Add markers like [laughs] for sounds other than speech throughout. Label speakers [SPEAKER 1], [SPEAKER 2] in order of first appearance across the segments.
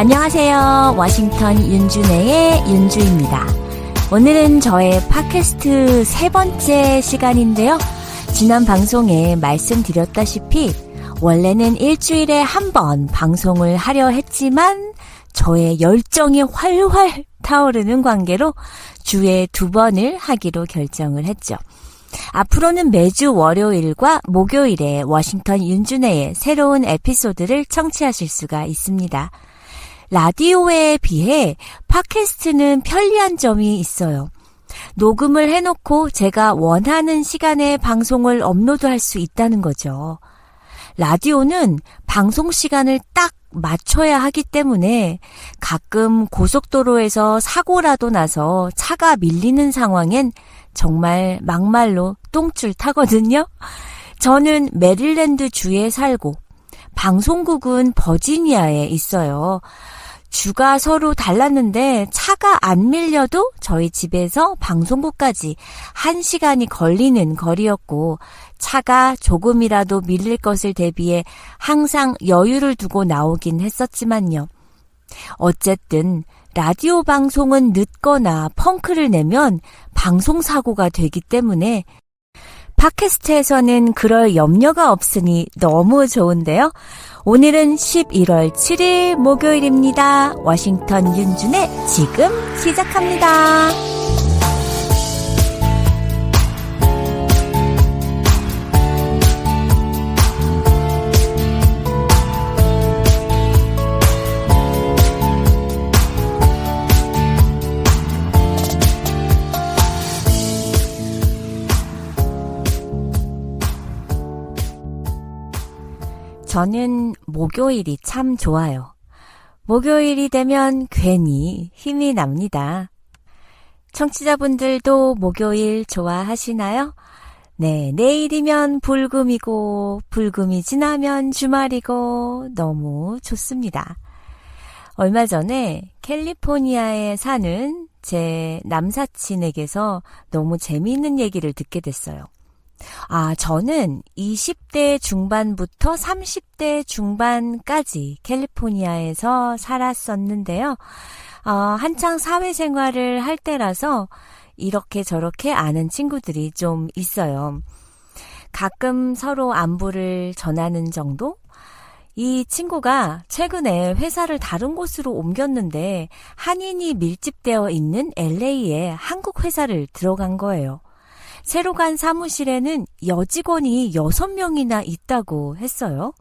[SPEAKER 1] 안녕하세요. 워싱턴 윤준혜의 윤주입니다. 오늘은 저의 팟캐스트 세 번째 시간인데요. 지난 방송에 말씀드렸다시피 원래는 일주일에 한 번 방송을 하려 했지만 저의 열정이 활활 타오르는 관계로 주에 두 번을 하기로 결정을 했죠. 앞으로는 매주 월요일과 목요일에 워싱턴 윤준혜의 새로운 에피소드를 청취하실 수가 있습니다. 라디오에 비해 팟캐스트는 편리한 점이 있어요. 녹음을 해놓고 제가 원하는 시간에 방송을 업로드할 수 있다는 거죠. 라디오는 방송 시간을 딱 맞춰야 하기 때문에 가끔 고속도로에서 사고라도 나서 차가 밀리는 상황엔 정말 막말로 똥줄 타거든요. 저는 메릴랜드 주에 살고 방송국은 버지니아에 있어요. 주가 서로 달랐는데 차가 안 밀려도 저희 집에서 방송국까지 한 시간이 걸리는 거리였고 차가 조금이라도 밀릴 것을 대비해 항상 여유를 두고 나오긴 했었지만요. 어쨌든 라디오 방송은 늦거나 펑크를 내면 방송사고가 되기 때문에 팟캐스트에서는 그럴 염려가 없으니 너무 좋은데요. 오늘은 11월 7일 목요일입니다. 워싱턴 윤준의 지금 시작합니다. 저는 목요일이 참 좋아요. 목요일이 되면 괜히 힘이 납니다. 청취자분들도 목요일 좋아하시나요? 네, 내일이면 불금이고, 불금이 지나면 주말이고, 너무 좋습니다. 얼마 전에 캘리포니아에 사는 제 남사친에게서 너무 재미있는 얘기를 듣게 됐어요. 아, 저는 20대 중반부터 30대 중반까지 캘리포니아에서 살았었는데요. 어, 한창 사회생활을 할 때라서 이렇게 저렇게 아는 친구들이 좀 있어요. 가끔 서로 안부를 전하는 정도? 이 친구가 최근에 회사를 다른 곳으로 옮겼는데 한인이 밀집되어 있는 LA에 한국 회사를 들어간 거예요. 새로 간 사무실에는 여직원이 6명이나 있다고 했어요.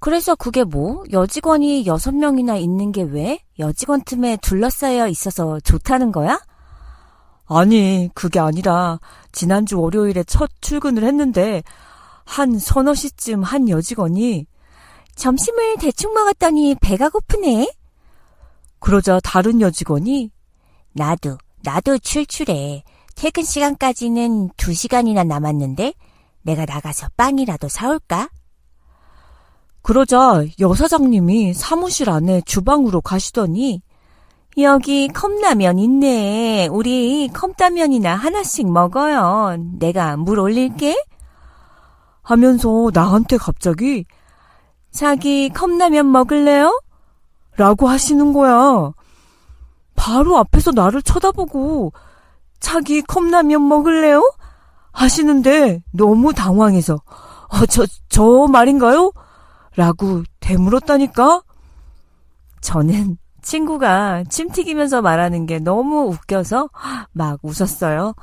[SPEAKER 1] 그래서 그게 뭐? 여직원이 6명이나 있는 게 왜? 여직원 틈에 둘러싸여 있어서 좋다는 거야?
[SPEAKER 2] 아니, 그게 아니라 지난주 월요일에 첫 출근을 했는데 한 서너 시쯤 한 여직원이
[SPEAKER 1] 점심을 대충 먹었더니 배가 고프네.
[SPEAKER 2] 그러자 다른 여직원이
[SPEAKER 1] 나도, 나도 출출해. 퇴근 시간까지는 2시간이나 남았는데 내가 나가서 빵이라도 사올까?
[SPEAKER 2] 그러자 여사장님이 사무실 안에 주방으로 가시더니
[SPEAKER 1] 여기 컵라면 있네. 우리 컵라면이나 하나씩 먹어요. 내가 물 올릴게.
[SPEAKER 2] 하면서 나한테 갑자기
[SPEAKER 1] 자기 컵라면 먹을래요?
[SPEAKER 2] 라고 하시는 거야. 바로 앞에서 나를 쳐다보고 자기 컵라면 먹을래요? 하시는데 너무 당황해서 어, 저, 저 말인가요? 라고 되물었다니까?
[SPEAKER 1] 저는 친구가 침 튀기면서 말하는 게 너무 웃겨서 막 웃었어요.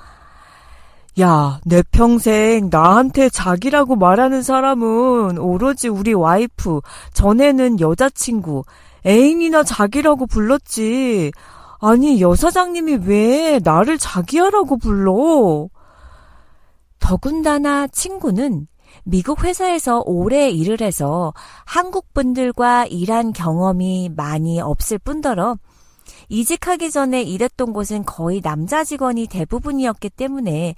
[SPEAKER 2] 야, 내 평생 나한테 자기라고 말하는 사람은 오로지 우리 와이프, 전에는 여자친구, 애인이나 자기라고 불렀지. 아니, 여사장님이 왜 나를 자기야라고 불러?
[SPEAKER 1] 더군다나 친구는 미국 회사에서 오래 일을 해서 한국 분들과 일한 경험이 많이 없을 뿐더러 이직하기 전에 일했던 곳은 거의 남자 직원이 대부분이었기 때문에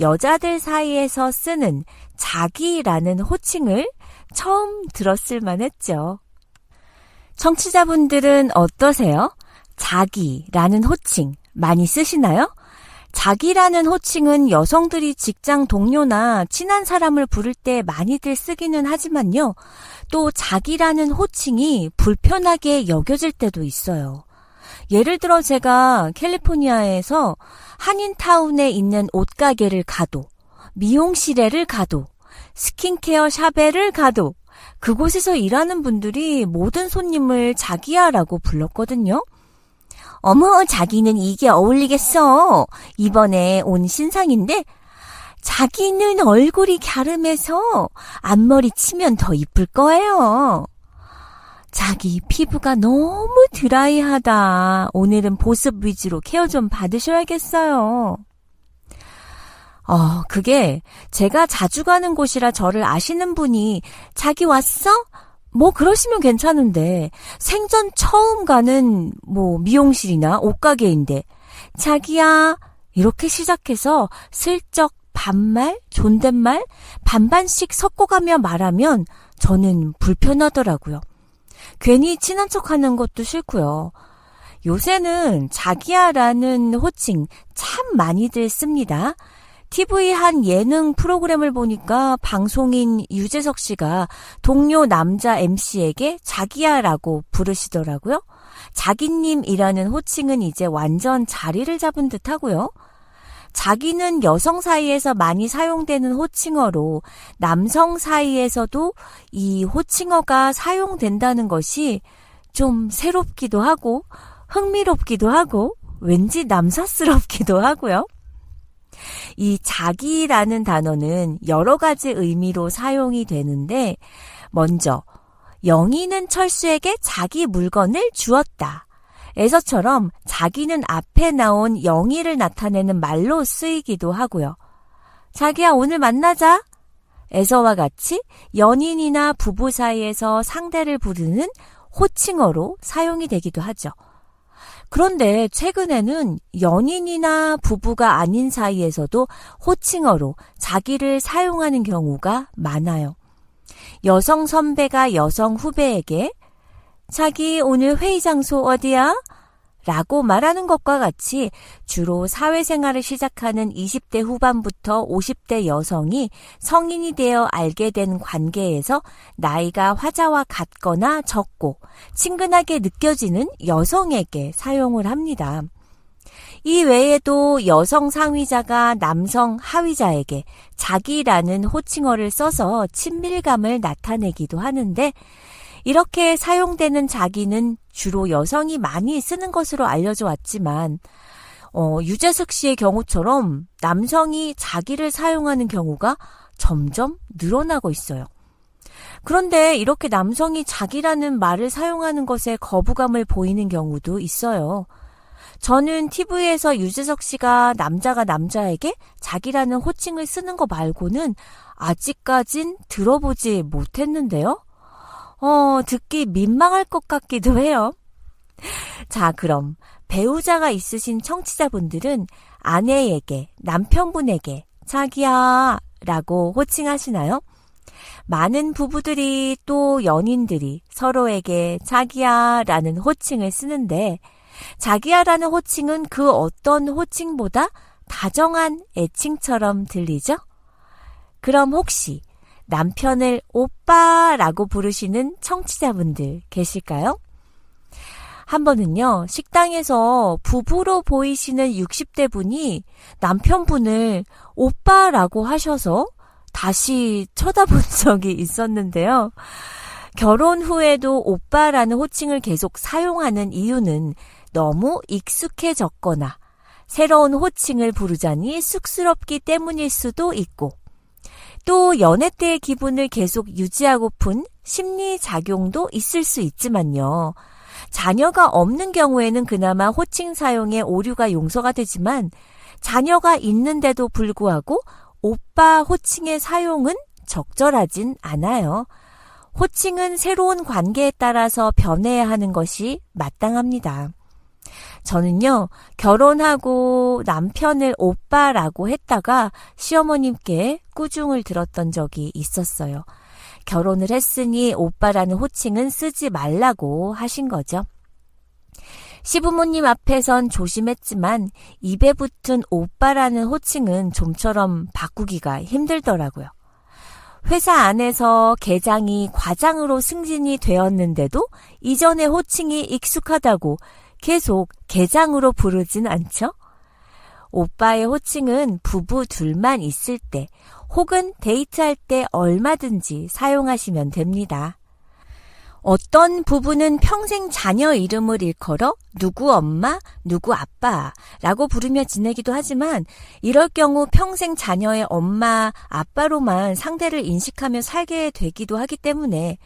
[SPEAKER 1] 여자들 사이에서 쓰는 자기라는 호칭을 처음 들었을 만했죠. 청취자분들은 어떠세요? 자기라는 호칭 많이 쓰시나요? 자기라는 호칭은 여성들이 직장 동료나 친한 사람을 부를 때 많이들 쓰기는 하지만요. 또 자기라는 호칭이 불편하게 여겨질 때도 있어요. 예를 들어 제가 캘리포니아에서 한인타운에 있는 옷가게를 가도, 미용실에를 가도, 스킨케어 샵에를 가도, 그곳에서 일하는 분들이 모든 손님을 자기야라고 불렀거든요. 어머, 자기는 이게 어울리겠어. 이번에 온 신상인데, 자기는 얼굴이 갸름해서 앞머리 치면 더 이쁠 거예요. 자기 피부가 너무 드라이하다. 오늘은 보습 위주로 케어 좀 받으셔야겠어요. 어, 그게 제가 자주 가는 곳이라 저를 아시는 분이 자기 왔어? 뭐 그러시면 괜찮은데 생전 처음 가는 뭐 미용실이나 옷가게인데 자기야 이렇게 시작해서 슬쩍 반말, 존댓말 반반씩 섞어가며 말하면 저는 불편하더라고요. 괜히 친한 척 하는 것도 싫고요. 요새는 자기야라는 호칭 참 많이들 씁니다. TV 한 예능 프로그램을 보니까 방송인 유재석 씨가 동료 남자 MC에게 자기야라고 부르시더라고요. 자기님이라는 호칭은 이제 완전 자리를 잡은 듯 하고요. 자기는 여성 사이에서 많이 사용되는 호칭어로 남성 사이에서도 이 호칭어가 사용된다는 것이 좀 새롭기도 하고 흥미롭기도 하고 왠지 남사스럽기도 하고요. 이 자기라는 단어는 여러 가지 의미로 사용이 되는데 먼저 영희는 철수에게 자기 물건을 주었다. 에서처럼 자기는 앞에 나온 영희를 나타내는 말로 쓰이기도 하고요. 자기야 오늘 만나자. 에서와 같이 연인이나 부부 사이에서 상대를 부르는 호칭어로 사용이 되기도 하죠. 그런데 최근에는 연인이나 부부가 아닌 사이에서도 호칭어로 자기를 사용하는 경우가 많아요. 여성 선배가 여성 후배에게 자기 오늘 회의 장소 어디야? 라고 말하는 것과 같이 주로 사회생활을 시작하는 20대 후반부터 50대 여성이 성인이 되어 알게 된 관계에서 나이가 화자와 같거나 적고 친근하게 느껴지는 여성에게 사용을 합니다. 이 외에도 여성 상위자가 남성 하위자에게 자기라는 호칭어를 써서 친밀감을 나타내기도 하는데 이렇게 사용되는 자기는 주로 여성이 많이 쓰는 것으로 알려져 왔지만 어, 유재석 씨의 경우처럼 남성이 자기를 사용하는 경우가 점점 늘어나고 있어요. 그런데 이렇게 남성이 자기라는 말을 사용하는 것에 거부감을 보이는 경우도 있어요. 저는 TV에서 유재석 씨가 남자가 남자에게 자기라는 호칭을 쓰는 거 말고는 아직까진 들어보지 못했는데요. 어, 듣기 민망할 것 같기도 해요. 자, 그럼 배우자가 있으신 청취자분들은 아내에게, 남편분에게 자기야 라고 호칭하시나요? 많은 부부들이 또 연인들이 서로에게 자기야 라는 호칭을 쓰는데 자기야 라는 호칭은 그 어떤 호칭보다 다정한 애칭처럼 들리죠? 그럼 혹시 남편을 오빠라고 부르시는 청취자분들 계실까요? 한 번은요, 식당에서 부부로 보이시는 60대 분이 남편분을 오빠라고 하셔서 다시 쳐다본 [laughs] 적이 있었는데요. 결혼 후에도 오빠라는 호칭을 계속 사용하는 이유는 너무 익숙해졌거나 새로운 호칭을 부르자니 쑥스럽기 때문일 수도 있고 또 연애 때의 기분을 계속 유지하고픈 심리 작용도 있을 수 있지만요. 자녀가 없는 경우에는 그나마 호칭 사용에 오류가 용서가 되지만 자녀가 있는데도 불구하고 오빠 호칭의 사용은 적절하진 않아요. 호칭은 새로운 관계에 따라서 변해야 하는 것이 마땅합니다. 저는요, 결혼하고 남편을 오빠라고 했다가 시어머님께 꾸중을 들었던 적이 있었어요. 결혼을 했으니 오빠라는 호칭은 쓰지 말라고 하신 거죠. 시부모님 앞에선 조심했지만 입에 붙은 오빠라는 호칭은 좀처럼 바꾸기가 힘들더라고요. 회사 안에서 계장이 과장으로 승진이 되었는데도 이전의 호칭이 익숙하다고 계속 계장으로 부르진 않죠? 오빠의 호칭은 부부 둘만 있을 때 혹은 데이트할 때 얼마든지 사용하시면 됩니다. 어떤 부부는 평생 자녀 이름을 일컬어 누구 엄마, 누구 아빠라고 부르며 지내기도 하지만 이럴 경우 평생 자녀의 엄마, 아빠로만 상대를 인식하며 살게 되기도 하기 때문에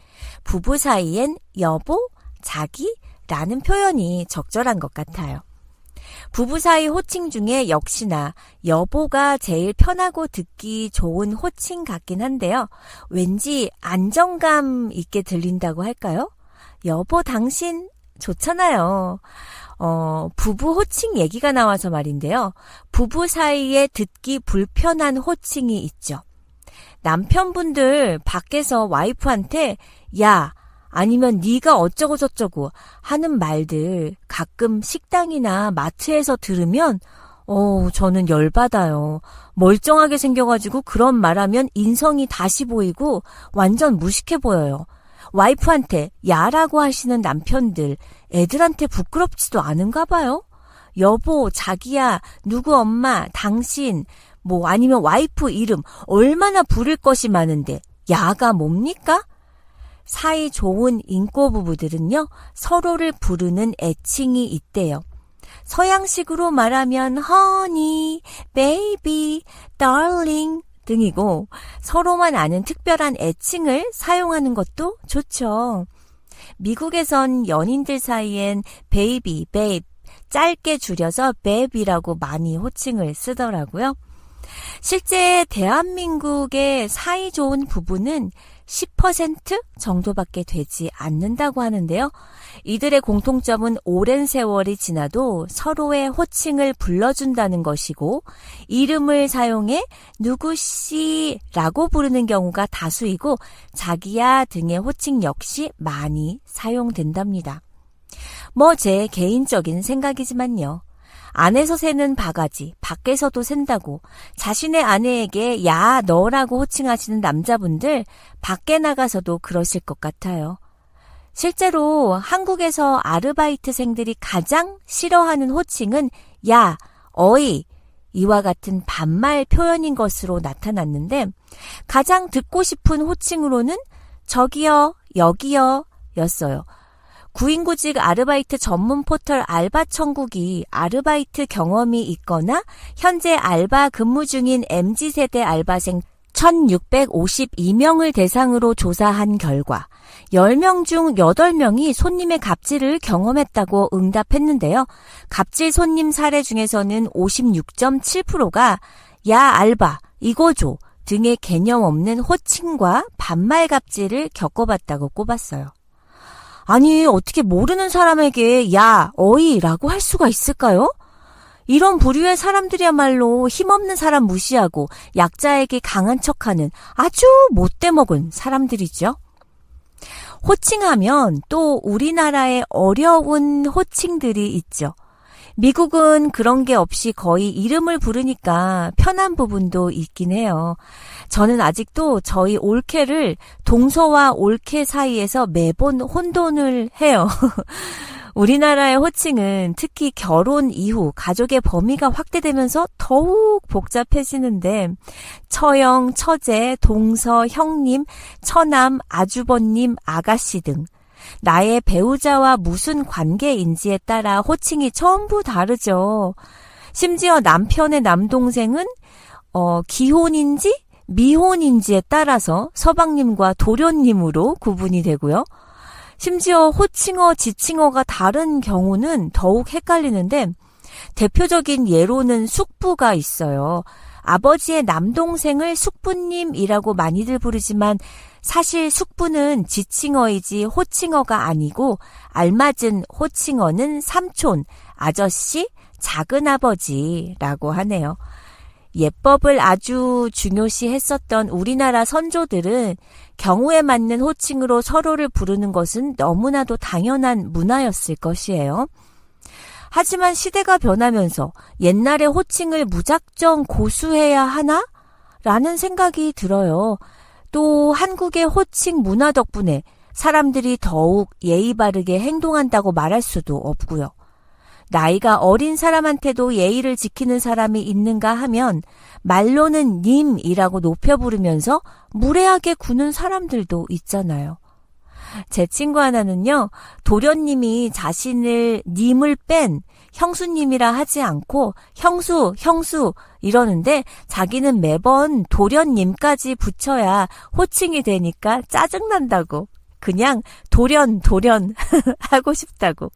[SPEAKER 1] 부부 사이엔 여보, 자기 라는 표현이 적절한 것 같아요. 부부 사이 호칭 중에 역시나 여보가 제일 편하고 듣기 좋은 호칭 같긴 한데요. 왠지 안정감 있게 들린다고 할까요? 여보, 당신 좋잖아요. 어, 부부 호칭 얘기가 나와서 말인데요. 부부 사이에 듣기 불편한 호칭이 있죠. 남편분들 밖에서 와이프한테 야, 아니면 네가 어쩌고 저쩌고 하는 말들 가끔 식당이나 마트에서 들으면 어, 저는 열받아요. 멀쩡하게 생겨가지고 그런 말하면 인성이 다시 보이고 완전 무식해 보여요. 와이프한테 야라고 하시는 남편들 애들한테 부끄럽지도 않은가 봐요. 여보, 자기야, 누구 엄마, 당신, 뭐 아니면 와이프 이름 얼마나 부를 것이 많은데 야가 뭡니까? 사이 좋은 인꼬 부부들은요, 서로를 부르는 애칭이 있대요. 서양식으로 말하면 honey, baby, darling 등이고 서로만 아는 특별한 애칭을 사용하는 것도 좋죠. 미국에선 연인들 사이엔 베이비, 베입, 짧게 줄여서 베이비라고 많이 호칭을 쓰더라고요. 실제 대한민국의 사이 좋은 부부는 10% 정도밖에 되지 않는다고 하는데요. 이들의 공통점은 오랜 세월이 지나도 서로의 호칭을 불러준다는 것이고, 이름을 사용해 누구씨라고 부르는 경우가 다수이고, 자기야 등의 호칭 역시 많이 사용된답니다. 뭐 제 개인적인 생각이지만요. 안에서 새는 바가지, 밖에서도 샌다고 자신의 아내에게 야, 너라고 호칭하시는 남자분들 밖에 나가서도 그러실 것 같아요. 실제로 한국에서 아르바이트생들이 가장 싫어하는 호칭은 야, 어이, 이와 같은 반말 표현인 것으로 나타났는데 가장 듣고 싶은 호칭으로는 저기요, 여기요 였어요. 구인구직 아르바이트 전문 포털 알바천국이 아르바이트 경험이 있거나 현재 알바 근무 중인 MZ세대 알바생 1652명을 대상으로 조사한 결과 10명 중 8명이 손님의 갑질을 경험했다고 응답했는데요. 갑질 손님 사례 중에서는 56.7%가 야 알바 이거 줘 등의 개념 없는 호칭과 반말 갑질을 겪어봤다고 꼽았어요. 아니, 어떻게 모르는 사람에게 야, 어이라고 할 수가 있을까요? 이런 부류의 사람들이야말로 힘없는 사람 무시하고 약자에게 강한 척하는 아주 못돼 먹은 사람들이죠. 호칭하면 또 우리나라의 어려운 호칭들이 있죠. 미국은 그런 게 없이 거의 이름을 부르니까 편한 부분도 있긴 해요. 저는 아직도 저희 올케를 동서와 올케 사이에서 매번 혼돈을 해요. [laughs] 우리나라의 호칭은 특히 결혼 이후 가족의 범위가 확대되면서 더욱 복잡해지는데 처형, 처제, 동서, 형님, 처남, 아주버님, 아가씨 등 나의 배우자와 무슨 관계인지에 따라 호칭이 전부 다르죠. 심지어 남편의 남동생은 어, 기혼인지 미혼인지에 따라서 서방님과 도련님으로 구분이 되고요. 심지어 호칭어, 지칭어가 다른 경우는 더욱 헷갈리는데 대표적인 예로는 숙부가 있어요. 아버지의 남동생을 숙부님이라고 많이들 부르지만 사실 숙부는 지칭어이지 호칭어가 아니고 알맞은 호칭어는 삼촌, 아저씨, 작은아버지라고 하네요. 예법을 아주 중요시 했었던 우리나라 선조들은 경우에 맞는 호칭으로 서로를 부르는 것은 너무나도 당연한 문화였을 것이에요. 하지만 시대가 변하면서 옛날의 호칭을 무작정 고수해야 하나? 라는 생각이 들어요. 또 한국의 호칭 문화 덕분에 사람들이 더욱 예의 바르게 행동한다고 말할 수도 없고요. 나이가 어린 사람한테도 예의를 지키는 사람이 있는가 하면 말로는 님이라고 높여 부르면서 무례하게 구는 사람들도 있잖아요. 제 친구 하나는요, 도련님이 자신을 님을 뺀 형수님이라 하지 않고 형수, 형수 이러는데 자기는 매번 도련님까지 붙여야 호칭이 되니까 짜증난다고. 그냥 도련, 도련 [laughs] 하고 싶다고.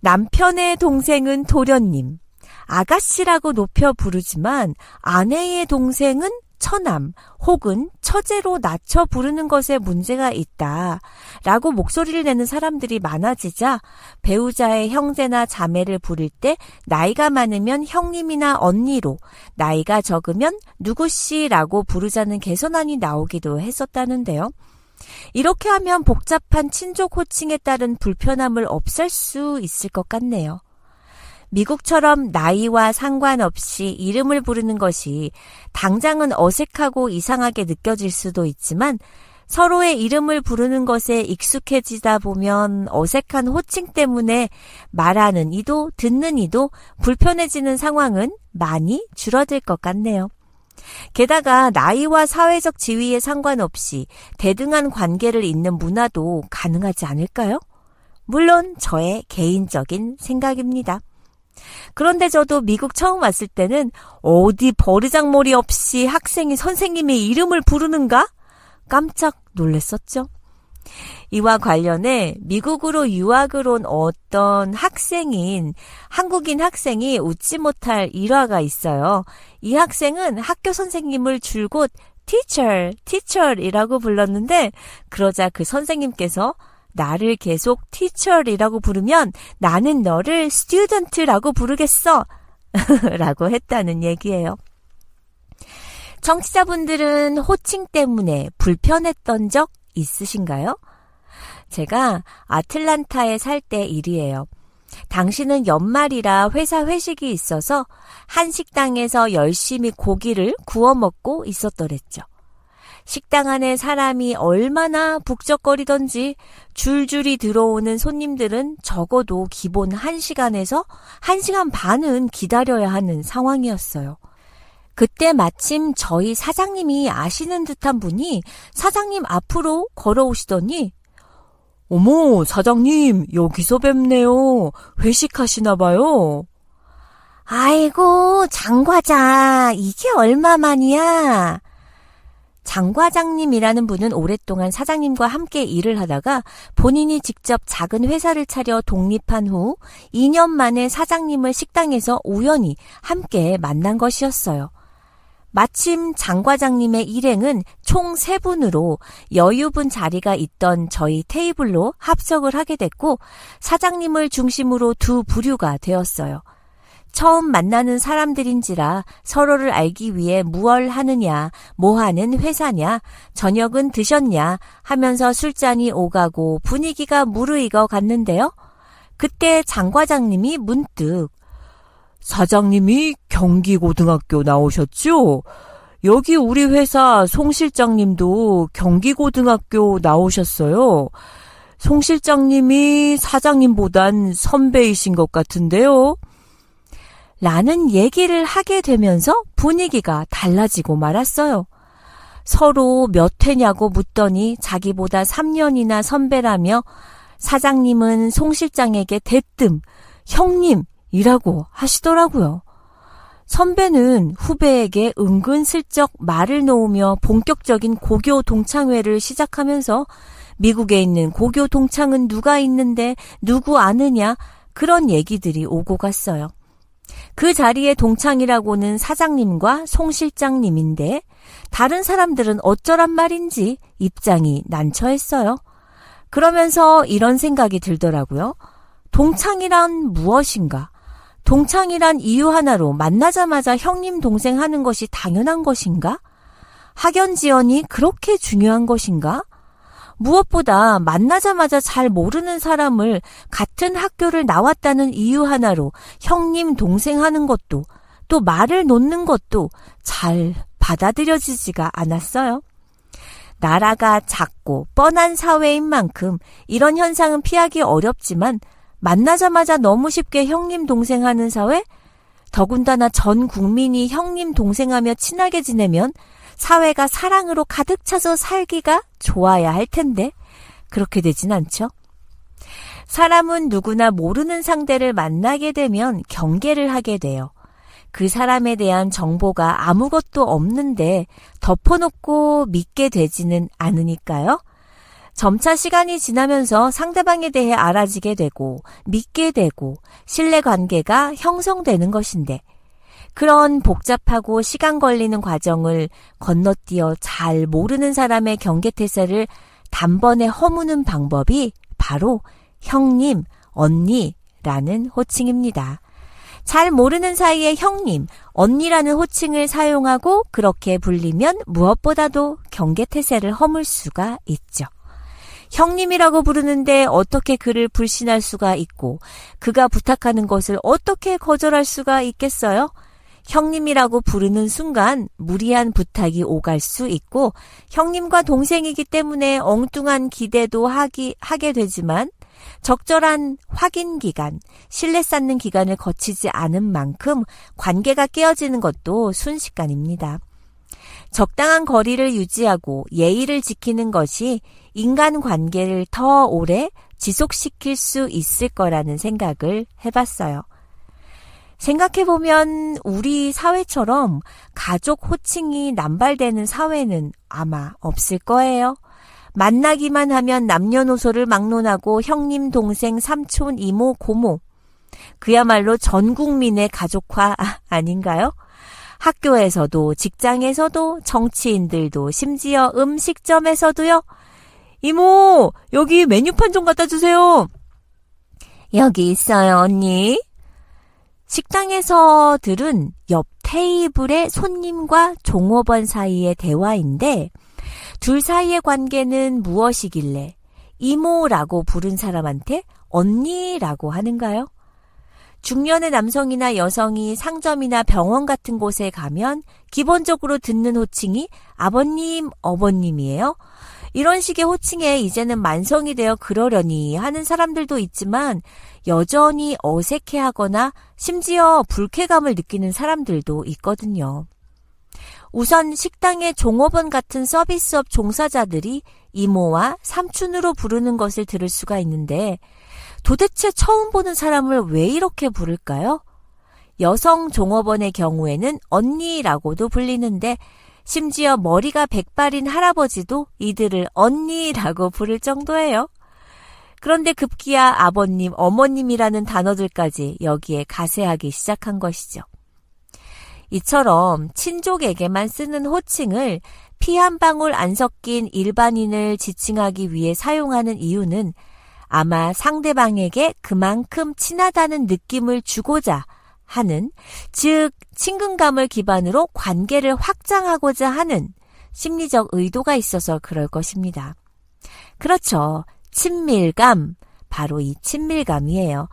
[SPEAKER 1] 남편의 동생은 도련님, 아가씨라고 높여 부르지만 아내의 동생은 처남 혹은 처제로 낮춰 부르는 것에 문제가 있다. 라고 목소리를 내는 사람들이 많아지자 배우자의 형제나 자매를 부를 때 나이가 많으면 형님이나 언니로, 나이가 적으면 누구씨라고 부르자는 개선안이 나오기도 했었다는데요. 이렇게 하면 복잡한 친족 호칭에 따른 불편함을 없앨 수 있을 것 같네요. 미국처럼 나이와 상관없이 이름을 부르는 것이 당장은 어색하고 이상하게 느껴질 수도 있지만 서로의 이름을 부르는 것에 익숙해지다 보면 어색한 호칭 때문에 말하는 이도 듣는 이도 불편해지는 상황은 많이 줄어들 것 같네요. 게다가 나이와 사회적 지위에 상관없이 대등한 관계를 잇는 문화도 가능하지 않을까요? 물론 저의 개인적인 생각입니다. 그런데 저도 미국 처음 왔을 때는 어디 버르장머리 없이 학생이 선생님의 이름을 부르는가? 깜짝 놀랐었죠. 이와 관련해 미국으로 유학을 온 어떤 학생인 한국인 학생이 웃지 못할 일화가 있어요. 이 학생은 학교 선생님을 줄곧 teacher, teacher이라고 불렀는데 그러자 그 선생님께서 나를 계속 teacher이라고 부르면 나는 너를 student라고 부르겠어. [laughs] 라고 했다는 얘기예요. 청취자분들은 호칭 때문에 불편했던 적 있으신가요? 제가 아틀란타에 살 때 일이에요. 당시는 연말이라 회사 회식이 있어서 한식당에서 열심히 고기를 구워 먹고 있었더랬죠. 식당 안에 사람이 얼마나 북적거리던지 줄줄이 들어오는 손님들은 적어도 기본 1시간에서 1시간 반은 기다려야 하는 상황이었어요. 그때 마침 저희 사장님이 아시는 듯한 분이 사장님 앞으로 걸어오시더니
[SPEAKER 2] 어머, 사장님, 여기서 뵙네요. 회식하시나 봐요.
[SPEAKER 1] 아이고, 장과장, 이게 얼마만이야? 장과장님이라는 분은 오랫동안 사장님과 함께 일을 하다가 본인이 직접 작은 회사를 차려 독립한 후 2년 만에 사장님을 식당에서 우연히 함께 만난 것이었어요. 마침 장 과장님의 일행은 총 세분으로 여유분 자리가 있던 저희 테이블로 합석을 하게 됐고 사장님을 중심으로 두 부류가 되었어요. 처음 만나는 사람들인지라 서로를 알기 위해 무얼 하느냐, 뭐 하는 회사냐, 저녁은 드셨냐 하면서 술잔이 오가고 분위기가 무르익어 갔는데요. 그때 장 과장님이 문득
[SPEAKER 2] 사장님이 경기고등학교 나오셨죠? 여기 우리 회사 송 실장님도 경기고등학교 나오셨어요. 송 실장님이 사장님보단 선배이신 것 같은데요.
[SPEAKER 1] 라는 얘기를 하게 되면서 분위기가 달라지고 말았어요. 서로 몇 회냐고 묻더니 자기보다 3년이나 선배라며 사장님은 송 실장에게 대뜸 형님 이라고 하시더라고요. 선배는 후배에게 은근슬쩍 말을 놓으며 본격적인 고교 동창회를 시작하면서 미국에 있는 고교 동창은 누가 있는데 누구 아느냐 그런 얘기들이 오고 갔어요. 그 자리에 동창이라고는 사장님과 송 실장님인데 다른 사람들은 어쩌란 말인지 입장이 난처했어요. 그러면서 이런 생각이 들더라고요. 동창이란 무엇인가? 동창이란 이유 하나로 만나자마자 형님 동생 하는 것이 당연한 것인가? 학연 지연이 그렇게 중요한 것인가? 무엇보다 만나자마자 잘 모르는 사람을 같은 학교를 나왔다는 이유 하나로 형님 동생 하는 것도 또 말을 놓는 것도 잘 받아들여지지가 않았어요. 나라가 작고 뻔한 사회인 만큼 이런 현상은 피하기 어렵지만 만나자마자 너무 쉽게 형님 동생 하는 사회? 더군다나 전 국민이 형님 동생하며 친하게 지내면 사회가 사랑으로 가득 차서 살기가 좋아야 할 텐데 그렇게 되진 않죠. 사람은 누구나 모르는 상대를 만나게 되면 경계를 하게 돼요. 그 사람에 대한 정보가 아무것도 없는데 덮어놓고 믿게 되지는 않으니까요. 점차 시간이 지나면서 상대방에 대해 알아지게 되고 믿게 되고 신뢰 관계가 형성되는 것인데 그런 복잡하고 시간 걸리는 과정을 건너뛰어 잘 모르는 사람의 경계태세를 단번에 허무는 방법이 바로 형님, 언니라는 호칭입니다. 잘 모르는 사이에 형님, 언니라는 호칭을 사용하고 그렇게 불리면 무엇보다도 경계태세를 허물 수가 있죠. 형님이라고 부르는데 어떻게 그를 불신할 수가 있고 그가 부탁하는 것을 어떻게 거절할 수가 있겠어요? 형님이라고 부르는 순간 무리한 부탁이 오갈 수 있고 형님과 동생이기 때문에 엉뚱한 기대도 하기, 하게 되지만 적절한 확인 기간, 신뢰 쌓는 기간을 거치지 않은 만큼 관계가 깨어지는 것도 순식간입니다. 적당한 거리를 유지하고 예의를 지키는 것이 인간 관계를 더 오래 지속시킬 수 있을 거라는 생각을 해봤어요. 생각해보면 우리 사회처럼 가족 호칭이 남발되는 사회는 아마 없을 거예요. 만나기만 하면 남녀노소를 막론하고 형님, 동생, 삼촌, 이모, 고모. 그야말로 전 국민의 가족화 [laughs] 아닌가요? 학교에서도, 직장에서도, 정치인들도, 심지어 음식점에서도요. 이모, 여기 메뉴판 좀 갖다 주세요. 여기 있어요, 언니. 식당에서 들은 옆 테이블의 손님과 종업원 사이의 대화인데, 둘 사이의 관계는 무엇이길래 이모라고 부른 사람한테 언니라고 하는가요? 중년의 남성이나 여성이 상점이나 병원 같은 곳에 가면 기본적으로 듣는 호칭이 아버님, 어버님이에요. 이런 식의 호칭에 이제는 만성이 되어 그러려니 하는 사람들도 있지만 여전히 어색해 하거나 심지어 불쾌감을 느끼는 사람들도 있거든요. 우선 식당의 종업원 같은 서비스업 종사자들이 이모와 삼촌으로 부르는 것을 들을 수가 있는데 도대체 처음 보는 사람을 왜 이렇게 부를까요? 여성 종업원의 경우에는 언니라고도 불리는데 심지어 머리가 백발인 할아버지도 이들을 언니라고 부를 정도예요. 그런데 급기야 아버님, 어머님이라는 단어들까지 여기에 가세하기 시작한 것이죠. 이처럼 친족에게만 쓰는 호칭을 피 한 방울 안 섞인 일반인을 지칭하기 위해 사용하는 이유는 아마 상대방에게 그만큼 친하다는 느낌을 주고자 하는, 즉, 친근감을 기반으로 관계를 확장하고자 하는 심리적 의도가 있어서 그럴 것입니다. 그렇죠. 친밀감. 바로 이 친밀감이에요.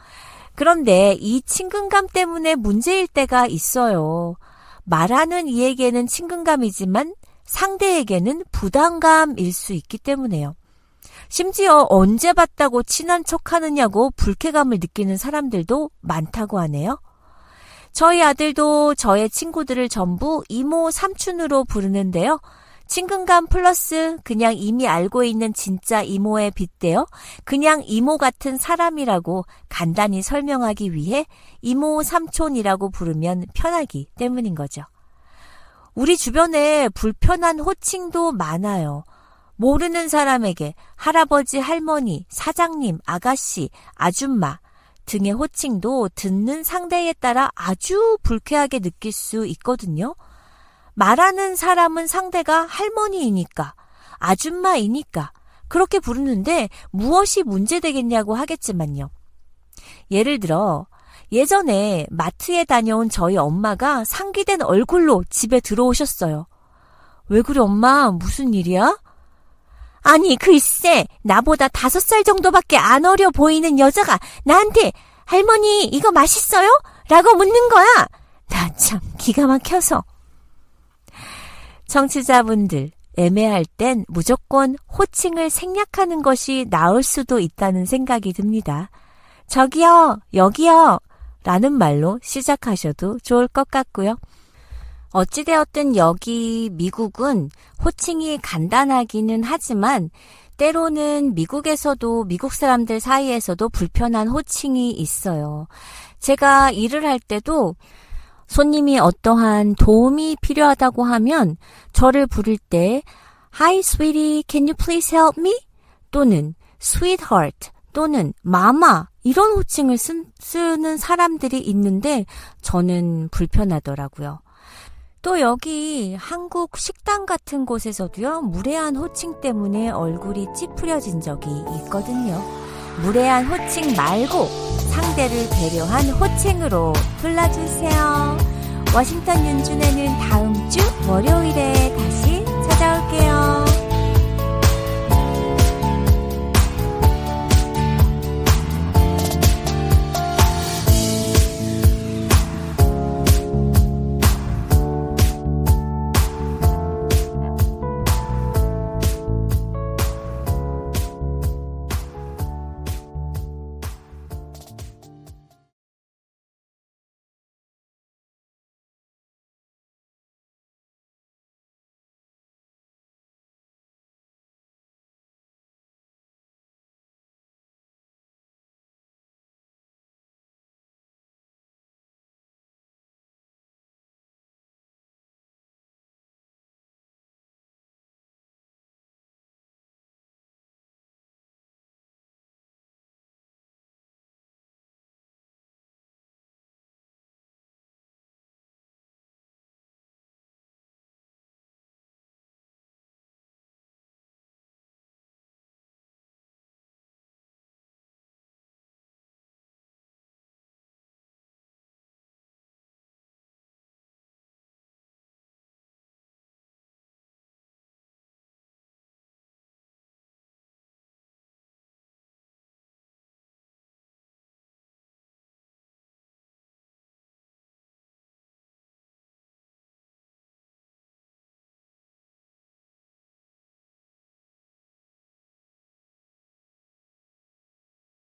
[SPEAKER 1] 그런데 이 친근감 때문에 문제일 때가 있어요. 말하는 이에게는 친근감이지만 상대에게는 부담감일 수 있기 때문에요. 심지어 언제 봤다고 친한 척 하느냐고 불쾌감을 느끼는 사람들도 많다고 하네요. 저희 아들도 저의 친구들을 전부 이모 삼촌으로 부르는데요. 친근감 플러스 그냥 이미 알고 있는 진짜 이모에 빗대어 그냥 이모 같은 사람이라고 간단히 설명하기 위해 이모 삼촌이라고 부르면 편하기 때문인 거죠. 우리 주변에 불편한 호칭도 많아요. 모르는 사람에게 할아버지, 할머니, 사장님, 아가씨, 아줌마 등의 호칭도 듣는 상대에 따라 아주 불쾌하게 느낄 수 있거든요. 말하는 사람은 상대가 할머니이니까, 아줌마이니까, 그렇게 부르는데 무엇이 문제되겠냐고 하겠지만요. 예를 들어, 예전에 마트에 다녀온 저희 엄마가 상기된 얼굴로 집에 들어오셨어요. 왜 그래, 엄마? 무슨 일이야? 아니, 글쎄, 나보다 다섯 살 정도밖에 안 어려 보이는 여자가 나한테 할머니, 이거 맛있어요? 라고 묻는 거야. 나 참 기가 막혀서. 청취자분들, 애매할 땐 무조건 호칭을 생략하는 것이 나을 수도 있다는 생각이 듭니다. 저기요, 여기요, 라는 말로 시작하셔도 좋을 것 같고요. 어찌되었든 여기 미국은 호칭이 간단하기는 하지만 때로는 미국에서도 미국 사람들 사이에서도 불편한 호칭이 있어요. 제가 일을 할 때도 손님이 어떠한 도움이 필요하다고 하면 저를 부를 때 Hi sweetie, can you please help me? 또는 sweetheart 또는 mama 이런 호칭을 쓴, 쓰는 사람들이 있는데 저는 불편하더라고요. 또 여기 한국 식당 같은 곳에서도요, 무례한 호칭 때문에 얼굴이 찌푸려진 적이 있거든요. 무례한 호칭 말고 상대를 배려한 호칭으로 불러주세요. 워싱턴 윤준에는 다음 주 월요일에 다시 찾아올게요.